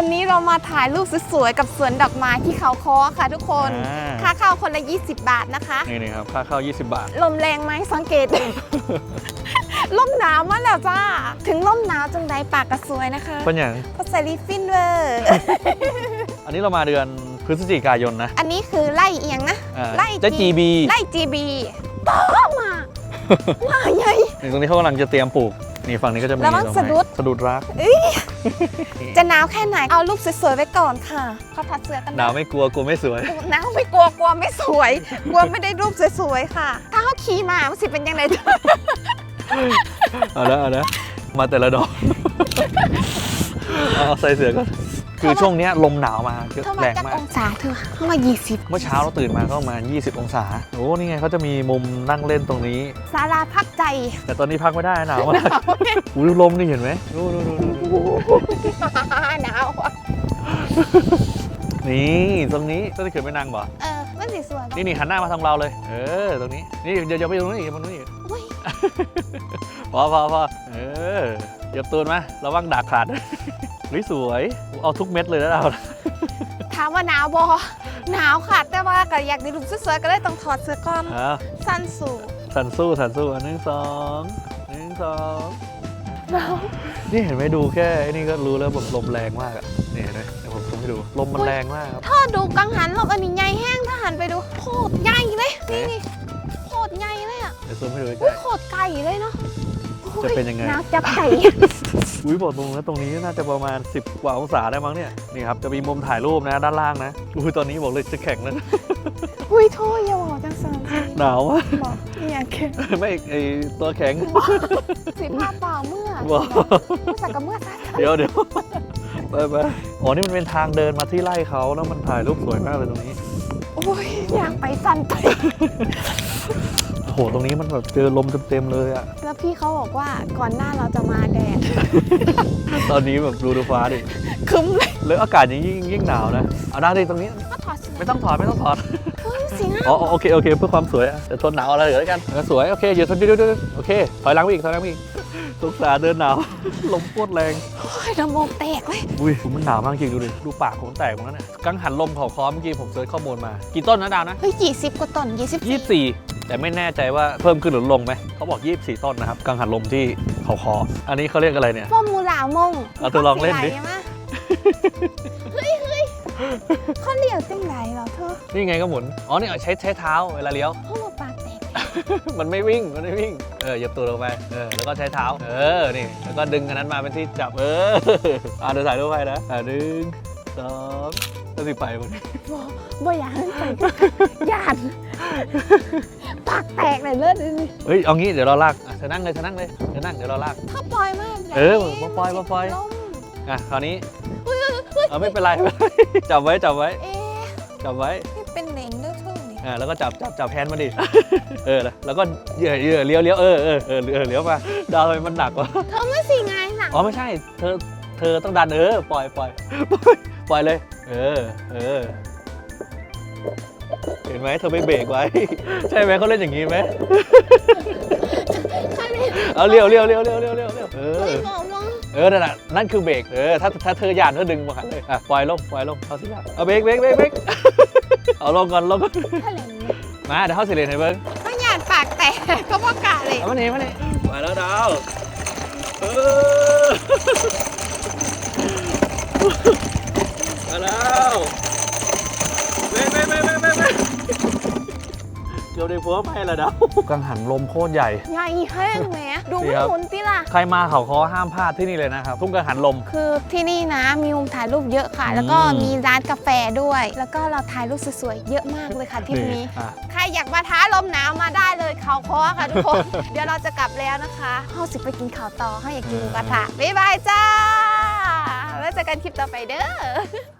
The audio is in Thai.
วันนี้เรามาถ่ายรูปสวยๆกับสวนดอกไม้ที่เขาคอค่ะทุกคน อ่า ค่าเข้าคนละ 20 บาทนะคะ นี่นี่ครับค่าเข้า 20 บาท ลมแรงไหมสังเกต ลมหนาวมาแล้วจ้า ถึงลมหนาวจังใดปากกระสวยนะคะเป็นอย่างเพราะใส่ลิปฟินเวอร์ อันนี้เรามาเดือนพฤศจิกายนนะอันนี้คือไล่เอียงนะ อ่าไล่เจะ GB ไล่ GB ต่อมามาใหญ่นี่ตรงนี้เขากำลังจะเตรียมปลูก นี่ฝั่งนี้ก็จะมีระวังดอกไม้สะดุด สะดุดรัก จะหนาวแค่ไหนเอารูปสวยๆไว้ก่อนค่ะเขาทัดเสื้อกันหนาวไม่กลัวกลัวไม่สวยหนาวไม่กลัวกลัวไม่สวย กลัวไม่ได้รูปสวยๆค่ะ ถ้าเขาขี่มามันสิเป็นยังไงเอาละเอาละมาแต่ละดอกเอาใส่เสื้อก่อนคือช่วงเนี้ยลมหนาวมาเยอะเท่ามาแรงจากมาอกงศาเธอเข้ามา 20 เมื่อเช้าเราตื่นมาก็ประมาณ 20 องศา โอ้ นี่ไงเขาจะมีมุมนั่งเล่นตรงนี้ศาลาพักใจ แต่ตอนนี้พักไม่ได้หนาวมากอุ้ยลมนี่เห็นไหมดูดูดูดูดู หนาวอะนี่ตรงนี้ก็จะขึ้นไปนั่งบ่เออมันสิสวยปะนี่นี่หันหน้ามาทางเราเลย เออ ตรงนี้ นี่เดี๋ยวเดี๋ยวไปตรงนู้นอีกไปตรงนู้นอีกอุ้ยพอพอพอเออเหยียบตูนมาระวังดากขาดนี่สวย เอาทุกเม็ดเลยนะเรา ถามว่าหนาวบอหนาวค่ะแต่ว่าก็อยากได้รูปสวยๆก็เลยต้องถอดเสื้อก่อนอ่าสั้นสูงสันสู้สันสู้อันหนึ่งสองหนึ่งสองหนาว นี่เห็นไหมดูแค่ไอ้นี่ก็รู้แล้วแบบลมแรงมากอะนี่เห็นไหมเดี๋ยวผมส่งให้ดู ลมมันแรงมากครับ ถ้าดูกังหันลมอันนี้ใหญ่แห้งถ้าหันไปดูโคตรใหญ่เลย นี่นี่โคตรใหญ่เลยอะเดี๋ยวซูมให้ดูใกอุ้ล้ยโคตรไก่เลยเนาะจะเป็นยังไงหนาวจับไก่ ๆอุ้ยบอกตรงนะตรงนี้น่าจะประมาณ 10 กว่าองศาได้มั้งเนี่ย นี่ครับ จะมีมุมถ่ายรูปนะด้านล่างนะอุ้ยตอนนี้บอกเลยจะแข็งแล้วนะอุ้ยโทษอย่า บอกจังสันสิหนาวมากบอกนี่อย่างเค็มไม่ไอตัวแข็งสิผ้าเปล่าเมื่อว้าวเมื่อสักกับเมื่อซะเดี๋ยวเดี๋ยวไปไปอ๋อนี่มันเป็นทางเดินมาที่ไร่เขาแล้วมันถ่ายรูปสวยมากเลยตรงนี้โอ้ยอยากไปสั่นไปโอ้โหตรงนี้มันแบบเจอลมเต็มๆเลยอะแล้วพี่เขาบอกว่าก่อนหน้าเราจะมาแดด ตอนนี้แบบดูดูฟ้าดิครึ้มเลยแล้วอากาศยิ่งยิ่งยิ่งหนาวนะเอาได้ดิตรงนี้ก็ถอดเสื้อไม่ต้องถอดไม่ต้องถอดเฮ้ย สีงามอ๋ออ๋อโอเคโอเคเพื่อความสวยอะแต่ทนหนาวอะไรเหลือแล้วกันเออสวยโอเคเดี๋ยวทนเดี๋ยวเดี๋ยวเดี๋ยวโอเคถอยหลังไปอีกถอยหลังไปอีกสงสารเดินหนาว ลมโคตรแรงโอ้ยน้ำมกแตกเลยอุ้ยมันหนาวมากจริงดูดิดูปากผมแตกหมดแล้วเนี่ยกังหันลมเขาคอเมื่อกี้ผมเซิร์ชข้อมูลมา กี่ต้นนะดาวนะเฮ้ยกี่สิบกว่าต้นยี่สิบ24แต่ไม่แน่ใจว่าเพิ่มขึ้นหรือลงไหมเขาบอก 24 ต้นนะครับกังหันลมที่เขาคออันนี้เขาเรียกอะไรเนี่ยฟอร์มูลามงเอาเธอลองเล่นดิขาสีไหมาเฮ้ย เฮ้ยเขาเลี้ยวจังไหนเหรอเธอนี่ไงก็หมุน อ๋อ นี่ใช้ใช้เท้าเวลาเลี้ยวเขาบอกปากแตกมันไม่วิ่ง มันไม่วิ่ง เออเหยียบตัวลงไป เออ แล้วก็ใช้เท้า เออ นี่ แล้วก็ดึงอันนั้นมาเป็นที่จับ เออ อ่าเดี๋ยวถ่ายรูปให้นะ อ่าหนึ่งสองแล้วสิไปหมดบ่บ่อยากให้ไปยานปากแตกเลยเลิศเลยนี่เฮ้ย เอางี้ เดี๋ยวเราลากอะเธอนั่งเลยเธอนั่งเลยเธอนั่ง เดี๋ยวเราลาก ถ้าปล่อยมากเออบ่ปล่อยบ่ปล่อย ลม อะ คราวนี้ เออไม่เป็นไรไม่เป็นไรจับไว้จับไว้เอ๊ะจับไว้ นี่เป็นเหลนด้วยเธอนี่อ่าแล้วก็จับจับจับแฮนด์มาดิ เออ แล้วก็เหยื่อเหยื่อเลี้ยวเลี้ยวเออเออเออเออเลี้ยวมาดาวทำไมมันหนักวะ เธอไม่สิไงหนักอ๋อไม่ใช่ เธอเธอต้องดันเออปล่อยปล่อยปล่อยปล่อยเลย เออเออเห็นไหมเธอไม่เบรกไว้ ใช่ไหมเขาเล่นอย่างนี้ไหมใครไม่เอาเลี้ยวเลี้ยวเลี้ยวเลี้ยวเลี้ยวเลี้ยวเลี้ยวเอเฮ้อยบอกลง เออ นั่นแหละนั่นคือเบรก เออ ถ้าถ้าเธอหยาดเธอดึงมาขันเลย อะ ปล่อยลง ปล่อยลงเอาสิละเอาเบรกเบรกเบรกเบรกเอาลงก่อนลงก่อนถ้าเหลนเนี่ยมา เดี๋ยวเข้าสิเลนให้เบิ้งถ้าหยาดปากแตกก็บอกกะเลย เอามานี่มานี่มาแล้วดาวเออมาแล้วเว้ยเว้ยเว้ยเว้ยเว้ยเว้ย เดี๋ยวได้ผัวไปละเดาวกังหันลมโคตรใหญ่ ใหญ่แห้งแหมดูไม่หมุนติล่ะ ใครมาเขาคอห้ามพลาดที่นี่เลยนะครับ ทุ่งกังหันลม คือที่นี่นะมีมุมถ่ายรูปเยอะค่ะ แล้วก็มีร้านกาแฟด้วย แล้วก็เราถ่ายรูปสวยๆเยอะมากเลยค่ะที่นี้อ่ใครอยากมาท้าลมหนาวมาได้เลยเขาคอค่ะทุกคน เดี๋ยวเราจะกลับแล้วนะคะเฮาสิไปกินข้าวต่อเฮาอยากกินกระทะบ๊ายบายจ้าไว้วเจอกันคลิปต่อไปเด้อ